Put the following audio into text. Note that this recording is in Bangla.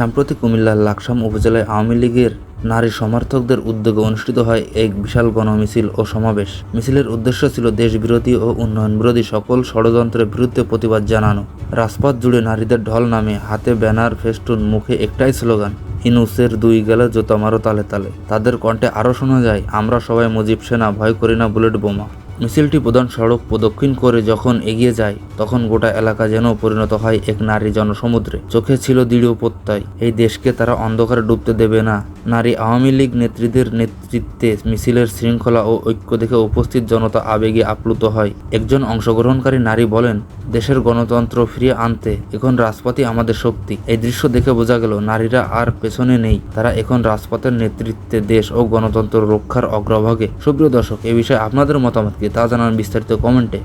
সাম্প্রতিক কুমিল্লার লাকসাম উপজেলায় আওয়ামী লীগের নারী সমর্থকদের উদ্যোগে অনুষ্ঠিত হয় এক বিশাল গণমিছিল ও সমাবেশ। মিছিলের উদ্দেশ্য ছিল দেশবিরোধী ও উন্নয়ন বিরোধী সকল ষড়যন্ত্রের বিরুদ্ধে প্রতিবাদ জানানো। রাজপথ জুড়ে নারীদের ঢল নামে হাতে ব্যানার, ফেস্টুন, মুখে একটাই স্লোগান ইনুসের দুই গেলে জোতা মারো তালে তালে। তাদের কণ্ঠে আরও শোনা যায়, আমরা সবাই মুজিব সেনা, ভয় করি না বুলেট বোমা। মিছিলটি প্রধান সড়ক প্রদক্ষিণ করে যখন এগিয়ে যায়, তখন গোটা এলাকা যেন পরিণত হয় এক নারী জনসমুদ্রে। চোখে ছিল দৃঢ় প্রত্যয়, এই দেশকে তারা অন্ধকারে ডুবতে দেবে না। নারী আওয়ামী লীগ নেত্রীদের নেতৃত্বে মিছিলের শৃঙ্খলা ও ঐক্য দেখে উপস্থিত জনতা আবেগে আপ্লুত হয়। একজন অংশগ্রহণকারী নারী বলেন দেশের গণতন্ত্র ফিরিয়ে আনতে এখন রাজপথই আমাদের শক্তি। এই দৃশ্য দেখে বোঝা গেল, নারীরা আর পেছনে নেই। তারা এখন রাজপথের নেতৃত্বে দেশ ও গণতন্ত্র রক্ষার অগ্রভাগে। সুপ্রিয় দর্শক, এ বিষয়ে আপনাদের মতামত কি তা জানান বিস্তারিত কমেন্টে।